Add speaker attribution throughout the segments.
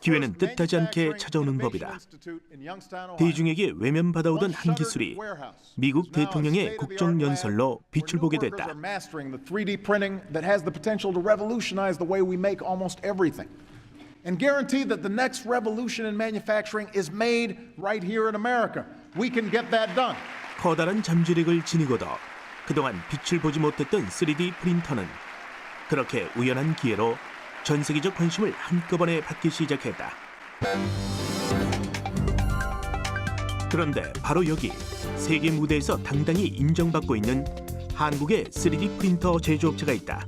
Speaker 1: 기회는 뜻하지 않게 찾아오는 법이다.
Speaker 2: Institute in Youngstown, Ohio.
Speaker 1: 대중에게 외면받아오던 한 기술이 미국 대통령의 국정 연설로 빛을 보게 됐다.
Speaker 2: Are mastering the 3D printing that has the potential to revolutionize the way we make almost everything. And guarantee that the next revolution in manufacturing is made right here in America. We can get that done.
Speaker 1: 커다란 잠재력을 지니고도 그동안 빛을 보지 못했던 3D 프린터는 그렇게 우연한 기회로 전 세계적 관심을 한꺼번에 받기 시작했다. 그런데 바로 여기 세계 무대에서 당당히 인정받고 있는 한국의 3D 프린터 제조업체가 있다.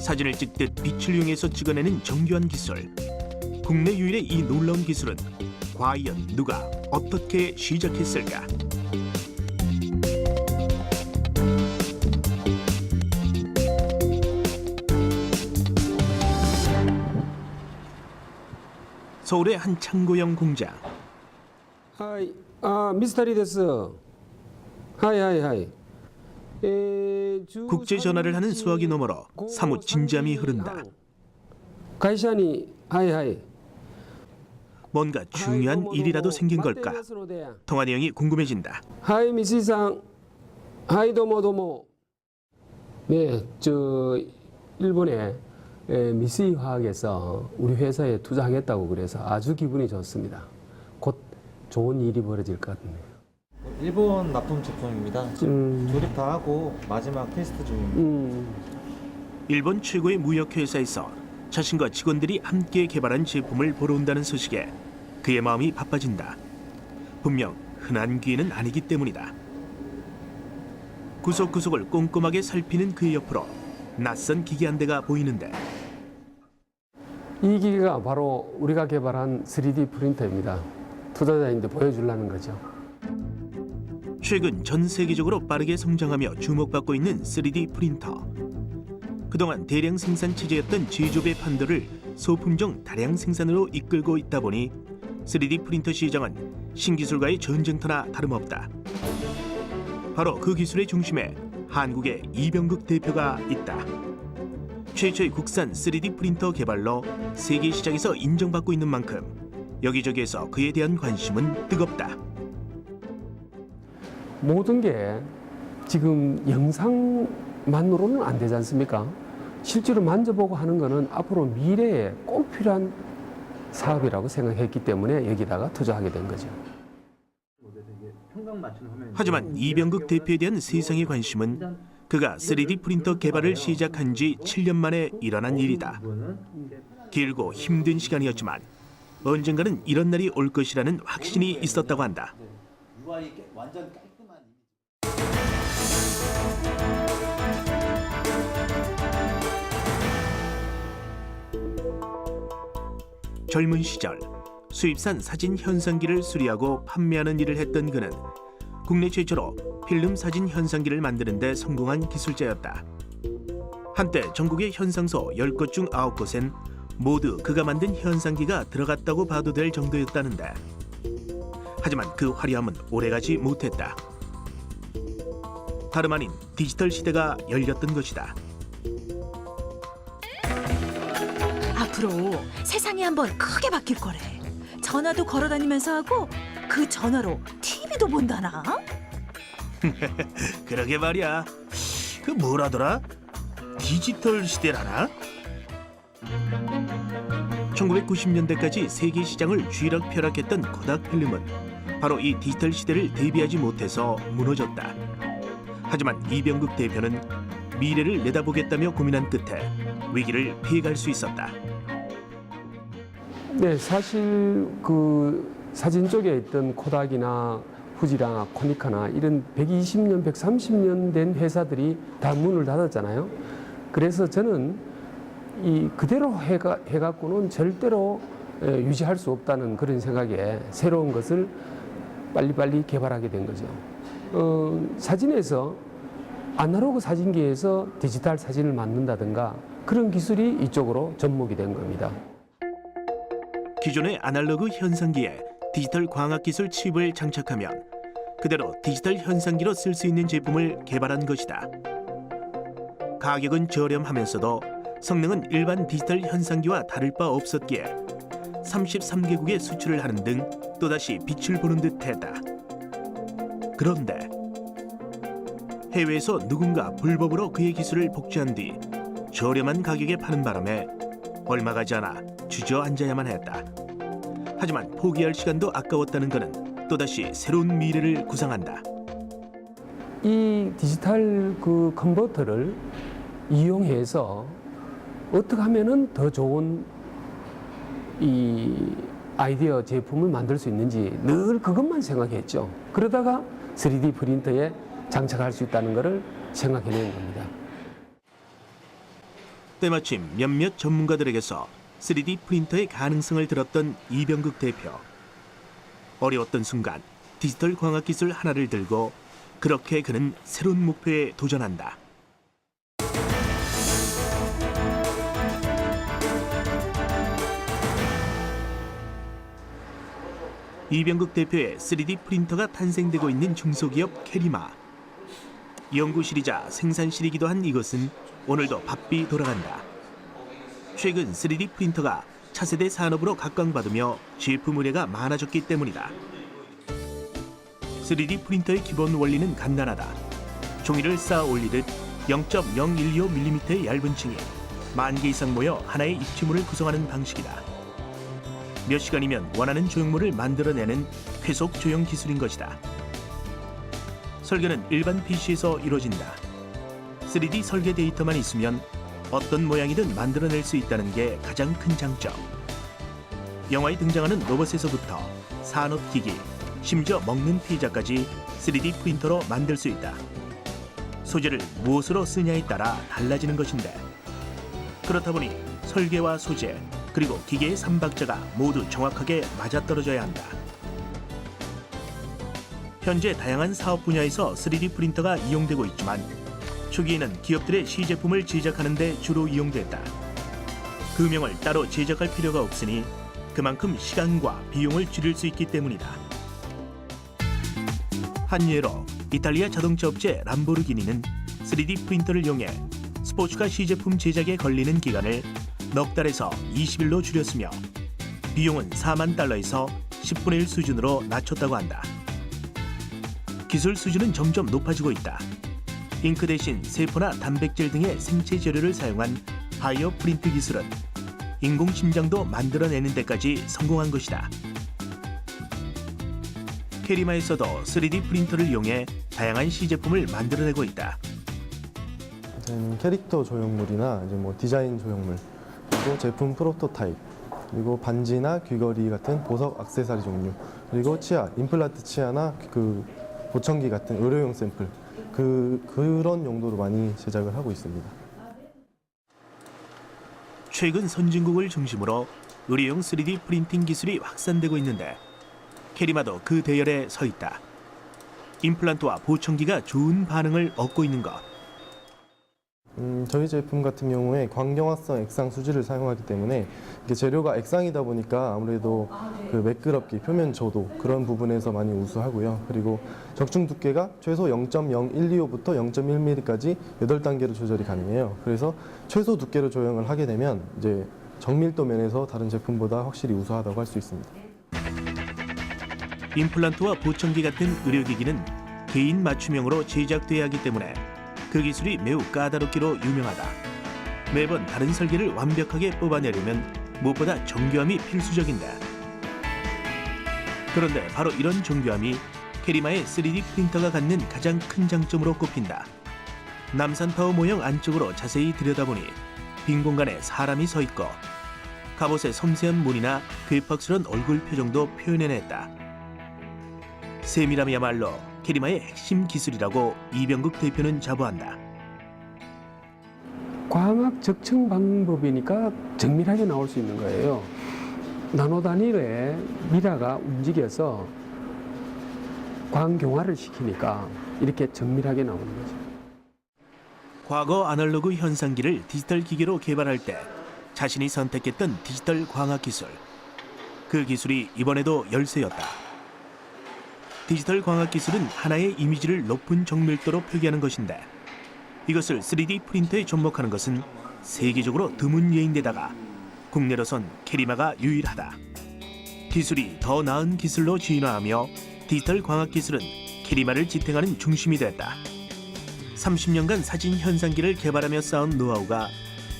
Speaker 1: 사진을 찍듯 빛을 이용해서 찍어내는 정교한 기술. 국내 유일의 이 놀라운 기술은 과연 누가 어떻게 시작했을까? 서울의 한 창고형 공장.
Speaker 3: 하이, 아 미스터리 됐어. 하이 하이 하이. 에,
Speaker 1: 국제 전화를 하는 수학이 너머로 사뭇 진지함이 흐른다.
Speaker 3: 가이샤니 하이 하이.
Speaker 1: 뭔가 중요한 일이라도 생긴 걸까? 통화 내용이 궁금해진다.
Speaker 3: 하이 미시상. 하이 도모 도모. 네, 저 일본에 미스이 화학에서 우리 회사에 투자하겠다고 그래서 아주 기분이 좋습니다. 곧 좋은 일이 벌어질 것 같네요.
Speaker 4: 일본 납품 제품입니다. 지금
Speaker 3: 음.
Speaker 4: 조립 다 하고 마지막 테스트 중입니다.
Speaker 3: 음,
Speaker 1: 일본 최고의 무역회사에서 자신과 직원들이 함께 개발한 제품을 보러 온다는 소식에 그의 마음이 바빠진다. 분명 흔한 기회는 아니기 때문이다. 구석구석을 꼼꼼하게 살피는 그의 옆으로 낯선 기계 한 대가 보이는데
Speaker 3: 이 기계가 바로 우리가 개발한 3D 프린터입니다. 투자자인데 보여주려는 거죠.
Speaker 1: 최근 전 세계적으로 빠르게 성장하며 주목받고 있는 3D 프린터. 그동안 대량 생산 체제였던 제조업의 판도를 소품종 다량 생산으로 이끌고 있다 보니 3D 프린터 시장은 신기술과의 전쟁터나 다름없다. 바로 그 기술의 중심에 한국의 이병국 대표가 있다. 최초의 국산 3D 프린터 개발로 세계 시장에서 인정받고 있는 만큼 여기저기에서 그에 대한 관심은 뜨겁다.
Speaker 3: 모든 게 지금 영상만으로는 안 되지 않습니까? 실제로 만져보고 하는 거는 앞으로 미래에 꼭 필요한 사업이라고 생각했기 때문에 여기다가 투자하게 된 거죠.
Speaker 1: 하지만 이병국 대표에 대한 세상의 관심은 그가 3D 프린터 개발을 시작한 지 7년 만에 일어난 일이다. 길고 힘든 시간이었지만 언젠가는 이런 날이 올 것이라는 확신이 있었다고 한다. 젊은 시절 수입산 사진 현상기를 수리하고 판매하는 일을 했던 그는 국내 최초로 필름 사진 현상기를 만드는 데 성공한 기술자였다. 한때 전국의 현상소 10곳 중 9곳엔 모두 그가 만든 현상기가 들어갔다고 봐도 될 정도였다는데 하지만 그 화려함은 오래가지 못했다. 다름 아닌 디지털 시대가 열렸던 것이다.
Speaker 5: 앞으로 세상이 한번 크게 바뀔 거래. 전화도 걸어 다니면서 하고 그 전화로 TV 도 본다나?
Speaker 1: 그러게 말이야. 그 뭐라더라? 디지털 시대라나? 1990년대까지 세계 시장을 쥐락펴락했던 코닥 필름은 바로 이 디지털 시대를 대비하지 못해서 무너졌다. 하지만 이병국 대표는 미래를 내다보겠다며 고민한 끝에 위기를 피해갈 수 있었다.
Speaker 3: 네, 사실 그 사진 쪽에 있던 코닥이나 후지나 코니카나 이런 120년, 130년 된 회사들이 다 문을 닫았잖아요. 그래서 저는 이 그대로 해가, 해갖고는 절대로 에, 유지할 수 없다는 그런 생각에 새로운 것을 빨리빨리 개발하게 된 거죠. 어, 사진에서 아날로그 사진기에서 디지털 사진을 만든다든가 그런 기술이 이쪽으로 접목이 된 겁니다.
Speaker 1: 기존의 아날로그 현상기에 디지털 광학 기술 칩을 장착하면 그대로 디지털 현상기로 쓸 수 있는 제품을 개발한 것이다. 가격은 저렴하면서도 성능은 일반 디지털 현상기와 다를 바 없었기에 33개국에 수출을 하는 등 또다시 빛을 보는 듯했다. 그런데 해외에서 누군가 불법으로 그의 기술을 복제한 뒤 저렴한 가격에 파는 바람에 얼마 가지 않아 주저앉아야만 했다. 하지만 포기할 시간도 아까웠다는 그는 또다시 새로운 미래를 구상한다.
Speaker 3: 이 디지털 그 컨버터를 이용해서 어떻게 하면은 더 좋은 이 아이디어 제품을 만들 수 있는지 늘 그것만 생각했죠. 그러다가 3D 프린터에 장착할 수 있다는 것을 생각해낸 겁니다.
Speaker 1: 때마침 몇몇 전문가들에게서 3D 프린터의 가능성을 들었던 이병국 대표. 어려웠던 순간 디지털 광학 기술 하나를 들고 그렇게 그는 새로운 목표에 도전한다. 이병국 대표의 3D 프린터가 탄생되고 있는 중소기업 캐리마. 연구실이자 생산실이기도 한 이것은 오늘도 바삐 돌아간다. 최근 3D 프린터가 차세대 산업으로 각광받으며 제품 의뢰가 많아졌기 때문이다. 3D 프린터의 기본 원리는 간단하다. 종이를 쌓아 올리듯 0.0125mm의 얇은 층에 만개 이상 모여 하나의 입체물을 구성하는 방식이다. 몇 시간이면 원하는 조형물을 만들어내는 회속 조형 기술인 것이다. 설계는 일반 PC에서 이루어진다. 3D 설계 데이터만 있으면 어떤 모양이든 만들어낼 수 있다는 게 가장 큰 장점. 영화에 등장하는 로봇에서부터 산업기기, 심지어 먹는 피자까지 3D 프린터로 만들 수 있다. 소재를 무엇으로 쓰냐에 따라 달라지는 것인데 그렇다 보니 설계와 소재 그리고 기계의 삼박자가 모두 정확하게 맞아떨어져야 한다. 현재 다양한 사업 분야에서 3D 프린터가 이용되고 있지만 초기에는 기업들의 시제품을 제작하는 데 주로 이용됐다. 금형을 따로 제작할 필요가 없으니 그만큼 시간과 비용을 줄일 수 있기 때문이다. 한 예로 이탈리아 자동차 업체 람보르기니는 3D 프린터를 이용해 스포츠카 시제품 제작에 걸리는 기간을 넉 달에서 20일로 줄였으며 비용은 4만 달러에서 10분의 1 수준으로 낮췄다고 한다. 기술 수준은 점점 높아지고 있다. 잉크 대신 세포나 단백질 등의 생체 재료를 사용한 바이오 프린트 기술은 인공 심장도 만들어내는 데까지 성공한 것이다. 캐리마에서도 3D 프린터를 이용해 다양한 시제품을 만들어내고 있다.
Speaker 6: 캐릭터 조형물이나 이제 뭐 디자인 조형물, 그리고 제품 프로토타입, 그리고 반지나 귀걸이 같은 보석 액세서리 종류, 그리고 치아, 임플란트 치아나 그 보청기 같은 의료용 샘플, 그 그런 용도로 많이 제작을 하고 있습니다.
Speaker 1: 최근 선진국을 중심으로 의료용 3D 프린팅 기술이 확산되고 있는데 캐리마도 그 대열에 서 있다. 임플란트와 보청기가 좋은 반응을 얻고 있는 것.
Speaker 6: 음, 저희 제품 같은 경우에 광경화성 액상 수지를 사용하기 때문에 이게 재료가 액상이다 보니까 아무래도 그 매끄럽기, 표면 저도 그런 부분에서 많이 우수하고요. 그리고 적중 두께가 최소 0.0125부터 0.1mm까지 8단계로 조절이 가능해요. 그래서 최소 두께로 조형을 하게 되면 이제 정밀도 면에서 다른 제품보다 확실히 우수하다고 할 수 있습니다.
Speaker 1: 임플란트와 보청기 같은 의료기기는 개인 맞춤형으로 제작돼야 하기 때문에 그 기술이 매우 까다롭기로 유명하다. 매번 다른 설계를 완벽하게 뽑아내려면 무엇보다 정교함이 필수적인데. 그런데 바로 이런 정교함이 캐리마의 3D 프린터가 갖는 가장 큰 장점으로 꼽힌다. 남산 타워 모형 안쪽으로 자세히 들여다보니 빈 공간에 사람이 서 있고 갑옷의 섬세한 무늬나 괴팍스런 얼굴 표정도 표현해냈다. 세밀함이야말로 캐리마의 핵심 기술이라고 이병국 대표는 자부한다.
Speaker 3: 광학 적층 방법이니까 정밀하게 나올 수 있는 거예요. 나노 단위의 미라가 움직여서 광경화를 시키니까 이렇게 정밀하게 나오는 거죠.
Speaker 1: 과거 아날로그 현상기를 디지털 기계로 개발할 때 자신이 선택했던 디지털 광학 기술. 그 기술이 이번에도 열쇠였다. 디지털 광학 기술은 하나의 이미지를 높은 정밀도로 표기하는 것인데 이것을 3D 프린터에 접목하는 것은 세계적으로 드문 예인데다가 국내로선 캐리마가 유일하다. 기술이 더 나은 기술로 진화하며 디지털 광학 기술은 캐리마를 지탱하는 중심이 됐다. 30년간 사진 현상기를 개발하며 쌓은 노하우가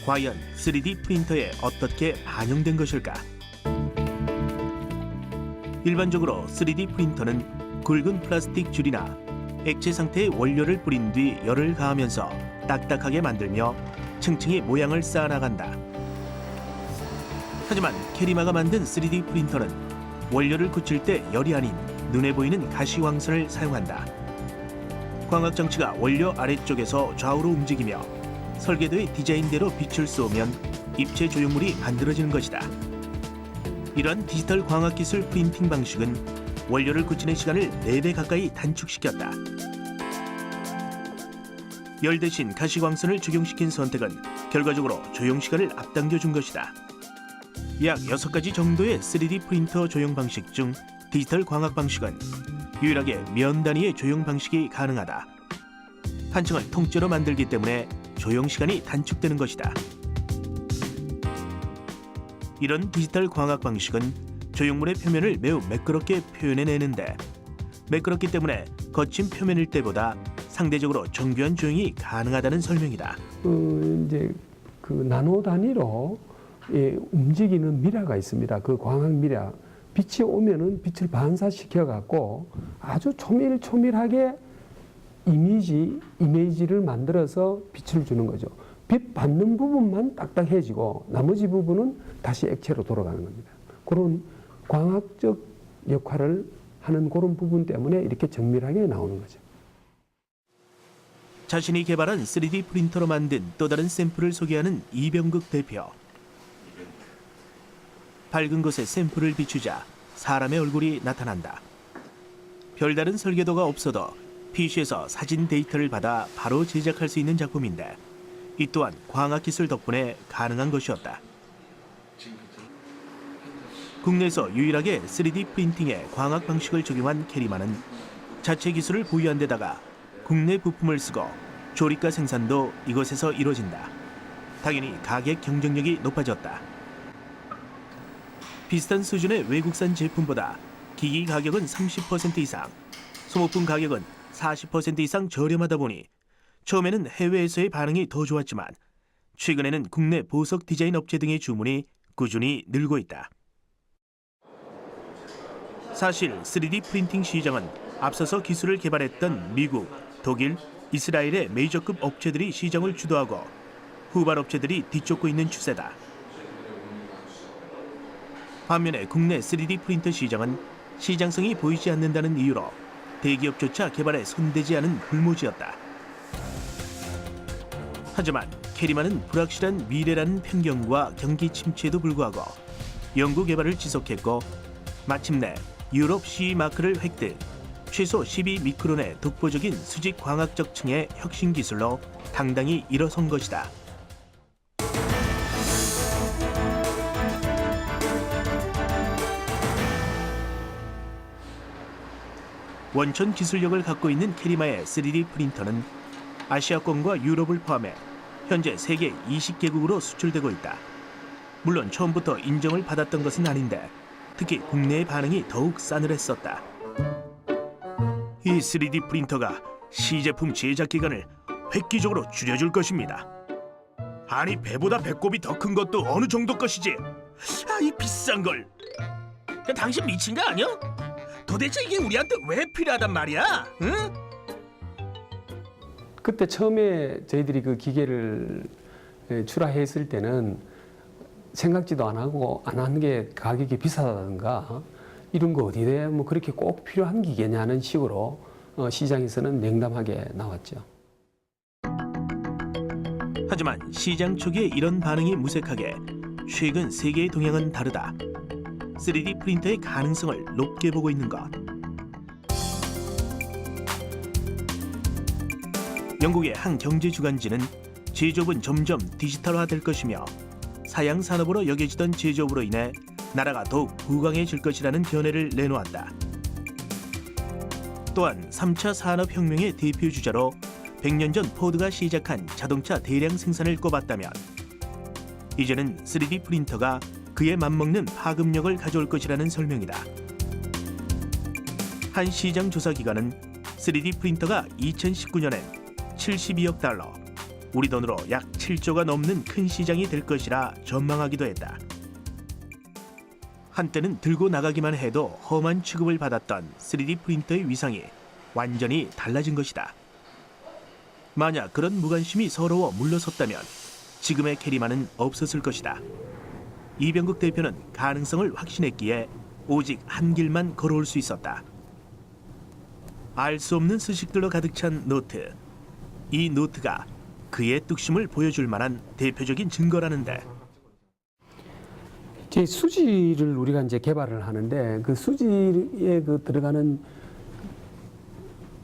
Speaker 1: 과연 3D 프린터에 어떻게 반영된 것일까? 일반적으로 3D 프린터는 굵은 플라스틱 줄이나 액체 상태의 원료를 뿌린 뒤 열을 가하면서 딱딱하게 만들며 층층이 모양을 쌓아나간다. 하지만 캐리마가 만든 3D 프린터는 원료를 굳힐 때 열이 아닌 눈에 보이는 가시광선을 사용한다. 광학 장치가 원료 아래쪽에서 좌우로 움직이며 설계도의 디자인대로 빛을 쏘면 입체 조형물이 만들어지는 것이다. 이러한 디지털 광학 기술 프린팅 방식은 원료를 굳히는 시간을 4배 가까이 단축시켰다. 열 대신 가시광선을 적용시킨 선택은 결과적으로 조형 시간을 앞당겨 준 것이다. 약 6가지 정도의 3D 프린터 조형 방식 중 디지털 광학 방식은 유일하게 면 단위의 조형 방식이 가능하다. 한 층을 통째로 만들기 때문에 조형 시간이 단축되는 것이다. 이런 디지털 광학 방식은 조형물의 표면을 매우 매끄럽게 표현해내는데 매끄럽기 때문에 거친 표면일 때보다 상대적으로 정교한 조형이 가능하다는 설명이다.
Speaker 3: 어, 이제 그 나노 단위로 예, 움직이는 미라가 있습니다. 그 광학 미라. 빛이 오면은 빛을 반사시켜 갖고 아주 초밀초밀하게 이미지, 이미지를 만들어서 빛을 주는 거죠. 빛 받는 부분만 딱딱해지고 나머지 부분은 다시 액체로 돌아가는 겁니다. 그런 광학적 역할을 하는 그런 부분 때문에 이렇게 정밀하게 나오는 거죠.
Speaker 1: 자신이 개발한 3D 프린터로 만든 또 다른 샘플을 소개하는 이병극 대표. 밝은 곳에 샘플을 비추자 사람의 얼굴이 나타난다. 별다른 설계도가 없어도 PC에서 사진 데이터를 받아 바로 제작할 수 있는 작품인데 이 또한 광학 기술 덕분에 가능한 것이었다. 국내에서 유일하게 3D 프린팅에 광학 방식을 적용한 캐리마는 자체 기술을 보유한 데다가 국내 부품을 쓰고 조리가 생산도 이곳에서 이루어진다. 당연히 가격 경쟁력이 높아졌다. 비슷한 수준의 외국산 제품보다 기기 가격은 30% 이상, 소모품 가격은 40% 이상 저렴하다 보니 처음에는 해외에서의 반응이 더 좋았지만 최근에는 국내 보석 디자인 업체 등의 주문이 꾸준히 늘고 있다. 사실 3D 프린팅 시장은 앞서서 기술을 개발했던 미국, 독일, 이스라엘의 메이저급 업체들이 시장을 주도하고 후발 업체들이 뒤쫓고 있는 추세다. 반면에 국내 3D 프린터 시장은 시장성이 보이지 않는다는 이유로 대기업조차 개발에 손대지 않은 불모지였다. 하지만 캐리마는 불확실한 미래라는 편견과 경기 침체에도 불구하고 연구 개발을 지속했고 마침내 유럽 CE 마크를 획득. 최소 12 미크론의 독보적인 수직 광학적 층의 혁신 기술로 당당히 일어선 것이다. 원천 기술력을 갖고 있는 캐리마의 3D 프린터는 아시아권과 유럽을 포함해 현재 세계 20개국으로 수출되고 있다. 물론 처음부터 인정을 받았던 것은 아닌데 특히 국내의 반응이 더욱 싸늘했었다. 이 3D 프린터가 시제품 제작 기간을 획기적으로 줄여줄 것입니다. 아니 배보다 배꼽이 더 큰 것도 어느 정도 것이지. 아 이 비싼 걸. 야, 당신 미친 거 아니야? 도대체 이게 우리한테 왜 필요하단 말이야? 응?
Speaker 3: 그때 처음에 저희들이 그 기계를 예, 출하했을 때는 생각지도 안 하고 안 하는 게 가격이 비싸다든가 이런 거 어디에 뭐 그렇게 꼭 필요한 기계냐는 식으로 어, 시장에서는 냉담하게 나왔죠.
Speaker 1: 하지만 시장 초기에 이런 반응이 무색하게 최근 세계의 동향은 다르다. 3D 프린터의 가능성을 높게 보고 있는 것. 영국의 한 경제 주간지는 제조업은 점점 디지털화될 것이며 사양 산업으로 여겨지던 제조업으로 인해 나라가 더욱 부강해질 것이라는 견해를 내놓았다. 또한 3차 산업혁명의 대표 주자로 100년 전 포드가 시작한 자동차 대량 생산을 꼽았다면 이제는 3D 프린터가 그에 맞먹는 파급력을 가져올 것이라는 설명이다. 한 시장 조사 기관은 3D 프린터가 2019년엔 72억 달러, 우리 돈으로 약 7조가 넘는 큰 시장이 될 것이라 전망하기도 했다. 한때는 들고 나가기만 해도 험한 취급을 받았던 3D 프린터의 위상이 완전히 달라진 것이다. 만약 그런 무관심이 서러워 물러섰다면 지금의 캐리만은 없었을 것이다. 이병국 대표는 가능성을 확신했기에 오직 한 길만 걸어올 수 있었다. 알 수 없는 수식들로 가득 찬 노트. 이 노트가 그의 뚝심을 보여줄 만한 대표적인 증거라는데
Speaker 3: 제 수지를 우리가 이제 개발을 하는데 그 수지에 그 들어가는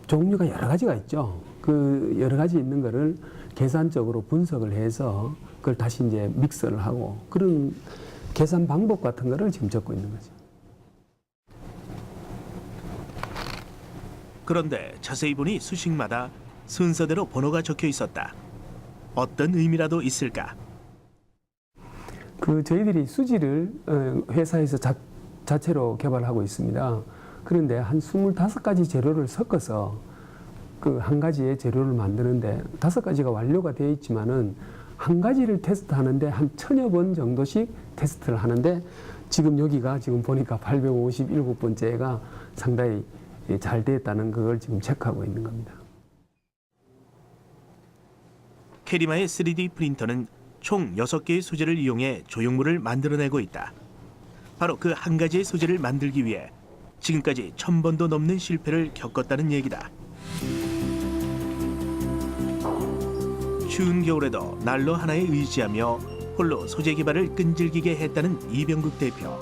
Speaker 3: 종류가 여러 가지가 있죠. 그 여러 가지 있는 거를 계산적으로 분석을 해서 그걸 다시 이제 믹서를 하고 그런 계산 방법 같은 거를 지금 적고 있는 거죠.
Speaker 1: 그런데 자세히 보니 수식마다 순서대로 번호가 적혀 있었다. 어떤 의미라도 있을까?
Speaker 3: 그 저희들이 수지를 어, 회사에서 자, 자체로 개발하고 있습니다. 그런데 한 25가지 재료를 섞어서 그 한 가지의 재료를 만드는데 다섯 가지가 완료가 되어 있지만은 한 가지를 테스트하는데 한 천여 번 정도씩 테스트를 하는데 지금 여기가 지금 보니까 857번째가 상당히 잘 됐다는 그걸 지금 체크하고 있는 겁니다.
Speaker 1: 캐리마의 3D 프린터는 총 6개의 소재를 이용해 조형물을 만들어내고 있다. 바로 그 한 가지의 소재를 만들기 위해 지금까지 천 번도 넘는 실패를 겪었다는 얘기다. 추운 겨울에도 난로 하나에 의지하며 홀로 소재 개발을 끈질기게 했다는 이병국 대표.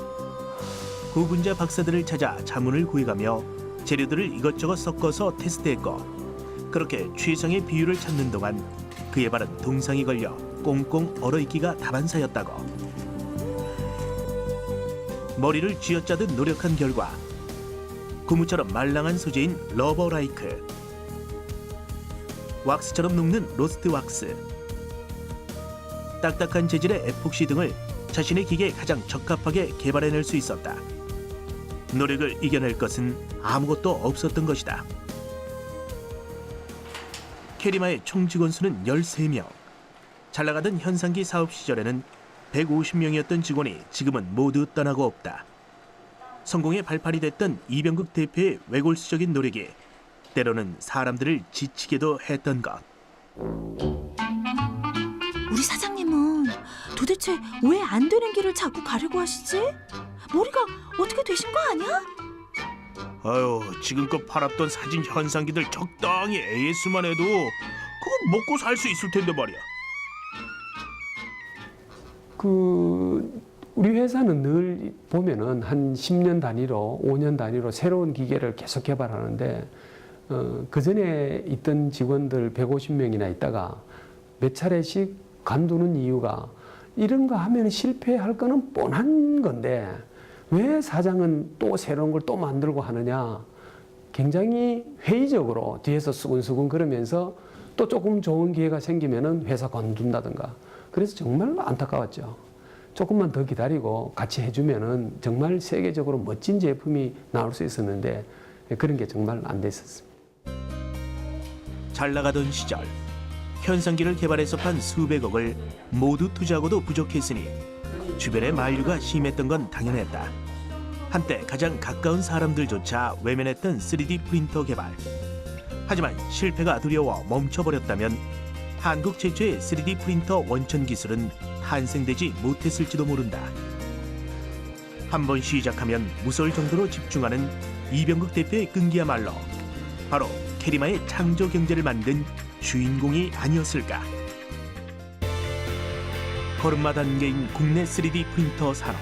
Speaker 1: 고분자 박사들을 찾아 자문을 구해가며 재료들을 이것저것 섞어서 테스트했고 그렇게 최상의 비율을 찾는 동안 그의 발은 동상이 걸려 꽁꽁 얼어있기가 다반사였다고. 머리를 쥐어짜듯 노력한 결과 고무처럼 말랑한 소재인 러버라이크, 왁스처럼 녹는 로스트 왁스, 딱딱한 재질의 에폭시 등을 자신의 기계에 가장 적합하게 개발해낼 수 있었다. 노력을 이겨낼 것은 아무것도 없었던 것이다. 캐리마의 총 직원 수는 13명. 잘 나가던 현상기 사업 시절에는 150명이었던 직원이 지금은 모두 떠나고 없다. 성공의 발판이 됐던 이병국 대표의 외골수적인 노력이 때로는 사람들을 지치게도 했던 것.
Speaker 5: 우리 사장님은 도대체 왜 안 되는 길을 자꾸 가려고 하시지? 머리가 어떻게 되신 거 아니야?
Speaker 1: 아유, 지금껏 팔았던 사진 현상기들 적당히 AS만 해도 그거 먹고 살 수 있을 텐데 말이야.
Speaker 3: 그 우리 회사는 늘 보면은 한 10년 단위로 5년 단위로 새로운 기계를 계속 개발하는데 어, 그 전에 있던 직원들 150명이나 있다가 몇 차례씩 간두는 이유가 이런 거 하면 실패할 거는 뻔한 건데 왜 사장은 또 새로운 걸 또 만들고 하느냐 굉장히 회의적으로 뒤에서 수근수근 그러면서 또 조금 좋은 기회가 생기면은 회사 관둔다든가 그래서 정말 안타까웠죠. 조금만 더 기다리고 같이 해주면은 정말 세계적으로 멋진 제품이 나올 수 있었는데 그런 게 정말 안 됐었습니다.
Speaker 1: 잘 나가던 시절 현상기를 개발해서 판 수백억을 모두 투자하고도 부족했으니 주변의 만류가 심했던 건 당연했다. 한때 가장 가까운 사람들조차 외면했던 3D 프린터 개발. 하지만 실패가 두려워 멈춰버렸다면 한국 최초의 3D 프린터 원천 기술은 탄생되지 못했을지도 모른다. 한 번 시작하면 무서울 정도로 집중하는 이병국 대표의 끈기야말로 바로 캐리마의 창조 경제를 만든 주인공이 아니었을까. 걸음마 단계인 국내 3D 프린터 산업.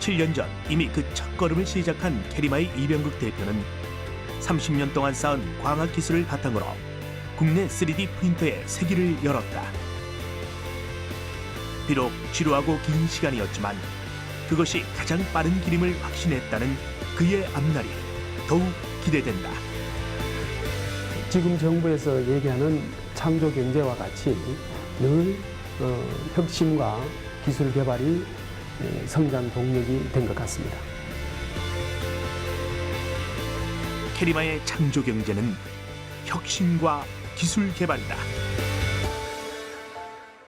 Speaker 1: 7년 전 이미 그 첫걸음을 시작한 캐리마의 이병국 대표는 30년 동안 쌓은 광학 기술을 바탕으로 국내 3D 프린터의 세기를 열었다. 비록 지루하고 긴 시간이었지만 그것이 가장 빠른 길임을 확신했다는 그의 앞날이 더욱 기대된다.
Speaker 3: 지금 정부에서 얘기하는 창조 경제와 같이 늘 어, 혁신과 기술 개발이 예, 성장 동력이 된 것 같습니다.
Speaker 1: 캐리마의 창조 경제는 혁신과 기술 개발이다.